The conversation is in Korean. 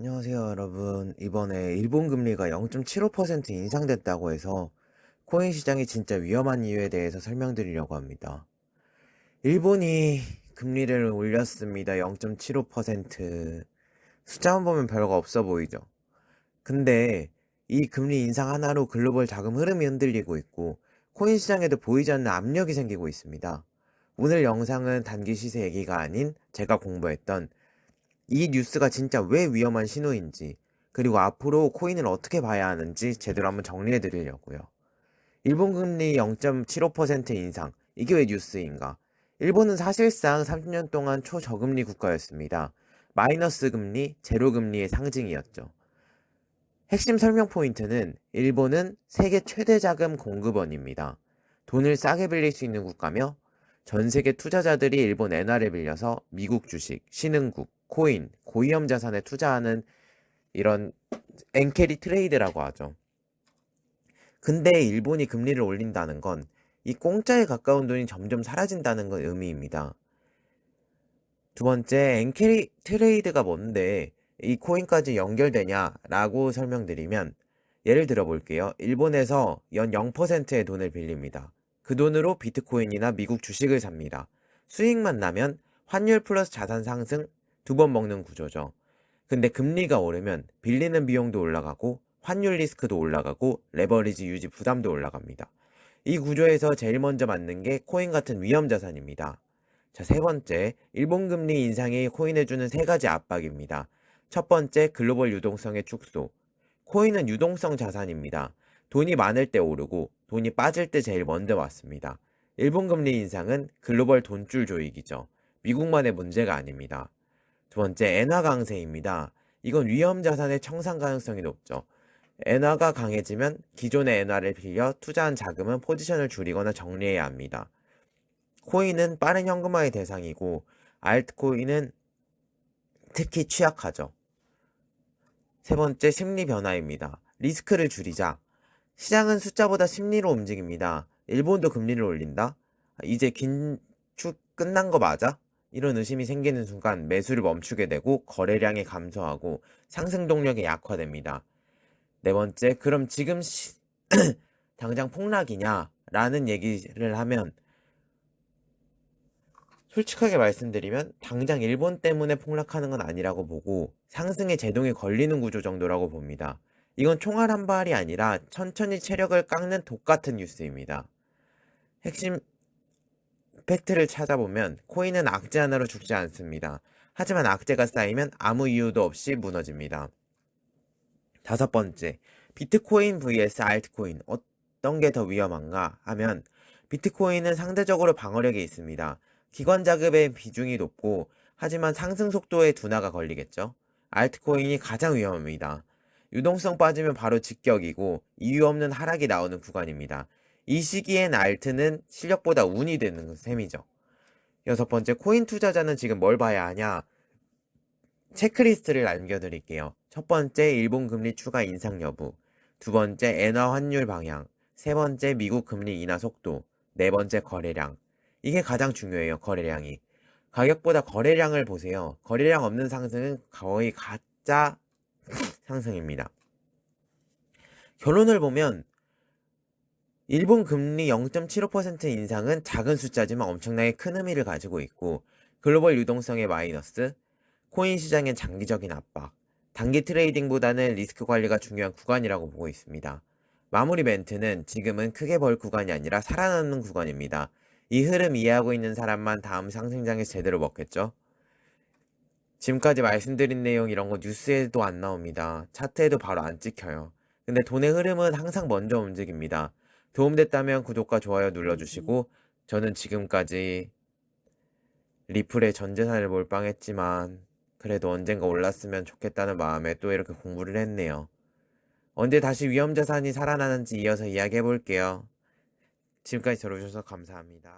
안녕하세요, 여러분. 이번에 일본 금리가 0.75% 인상됐다고 해서 코인 시장이 진짜 위험한 이유에 대해서 설명드리려고 합니다. 일본이 금리를 올렸습니다. 0.75%. 숫자만 보면 별거 없어 보이죠? 근데 이 금리 인상 하나로 글로벌 자금 흐름이 흔들리고 있고 코인 시장에도 보이지 않는 압력이 생기고 있습니다. 오늘 영상은 단기 시세 얘기가 아닌 제가 공부했던 이 뉴스가 진짜 왜 위험한 신호인지, 그리고 앞으로 코인을 어떻게 봐야 하는지 제대로 한번 정리해 드리려고요. 일본 금리 0.75% 인상, 이게 왜 뉴스인가? 일본은 사실상 30년 동안 초저금리 국가였습니다. 마이너스 금리, 제로 금리의 상징이었죠. 핵심 설명 포인트는 일본은 세계 최대 자금 공급원입니다. 돈을 싸게 빌릴 수 있는 국가며 전 세계 투자자들이 일본 엔화를 빌려서 미국 주식, 신흥국, 코인, 고위험 자산에 투자하는 이런 엔캐리 트레이드라고 하죠. 근데 일본이 금리를 올린다는 건 이 공짜에 가까운 돈이 점점 사라진다는 건 의미입니다. 두 번째, 엔캐리 트레이드가 뭔데 이 코인까지 연결되냐라고 설명드리면 예를 들어 볼게요. 일본에서 연 0%의 돈을 빌립니다. 그 돈으로 비트코인이나 미국 주식을 삽니다. 수익만 나면 환율 플러스 자산 상승 두 번 먹는 구조죠. 근데 금리가 오르면 빌리는 비용도 올라가고 환율 리스크도 올라가고 레버리지 유지 부담도 올라갑니다. 이 구조에서 제일 먼저 맞는 게 코인 같은 위험 자산입니다. 자, 세 번째, 일본 금리 인상이 코인에 주는 세 가지 압박입니다. 첫 번째, 글로벌 유동성의 축소. 코인은 유동성 자산입니다. 돈이 많을 때 오르고 돈이 빠질 때 제일 먼저 왔습니다. 일본 금리 인상은 글로벌 돈줄 조이기죠. 미국만의 문제가 아닙니다. 두 번째, 엔화 강세입니다. 이건 위험 자산의 청산 가능성이 높죠. 엔화가 강해지면 기존의 엔화를 빌려 투자한 자금은 포지션을 줄이거나 정리해야 합니다. 코인은 빠른 현금화의 대상이고 알트코인은 특히 취약하죠. 세 번째, 심리 변화입니다. 리스크를 줄이자. 시장은 숫자보다 심리로 움직입니다. 일본도 금리를 올린다? 이제 긴축 끝난 거 맞아? 이런 의심이 생기는 순간 매수를 멈추게 되고 거래량이 감소하고 상승 동력이 약화됩니다. 네 번째, 그럼 지금 시... 당장 폭락이냐? 라는 얘기를 하면 솔직하게 말씀드리면 당장 일본 때문에 폭락하는 건 아니라고 보고 상승의 제동이 걸리는 구조 정도라고 봅니다. 이건 총알 한 발이 아니라 천천히 체력을 깎는 독 같은 뉴스입니다. 핵심 팩트를 찾아보면 코인은 악재 하나로 죽지 않습니다. 하지만 악재가 쌓이면 아무 이유도 없이 무너집니다. 다섯 번째, 비트코인 vs 알트코인 어떤 게 더 위험한가 하면 비트코인은 상대적으로 방어력이 있습니다. 기관 자금의 비중이 높고 하지만 상승 속도에 둔화가 걸리겠죠. 알트코인이 가장 위험합니다. 유동성 빠지면 바로 직격이고 이유 없는 하락이 나오는 구간입니다. 이 시기엔 알트는 실력보다 운이 되는 셈이죠. 여섯 번째, 코인 투자자는 지금 뭘 봐야 하냐? 체크리스트를 남겨드릴게요. 첫 번째, 일본 금리 추가 인상 여부. 두 번째, 엔화 환율 방향. 세 번째, 미국 금리 인하 속도. 네 번째, 거래량. 이게 가장 중요해요, 거래량이. 가격보다 거래량을 보세요. 거래량 없는 상승은 거의 가짜 상승입니다. 결론을 보면 일본 금리 0.75% 인상은 작은 숫자지만 엄청나게 큰 의미를 가지고 있고 글로벌 유동성의 마이너스, 코인 시장의 장기적인 압박, 단기 트레이딩보다는 리스크 관리가 중요한 구간이라고 보고 있습니다. 마무리 멘트는 지금은 크게 벌 구간이 아니라 살아남는 구간입니다. 이 흐름 이해하고 있는 사람만 다음 상승장에서 제대로 먹겠죠? 지금까지 말씀드린 내용 이런 거 뉴스에도 안 나옵니다. 차트에도 바로 안 찍혀요. 근데 돈의 흐름은 항상 먼저 움직입니다. 도움됐다면 구독과 좋아요 눌러주시고 저는 지금까지 리플에 전 재산을 몰빵했지만 그래도 언젠가 올랐으면 좋겠다는 마음에 또 이렇게 공부를 했네요. 언제 다시 위험 자산이 살아나는지 이어서 이야기해 볼게요. 지금까지 들어주셔서 감사합니다.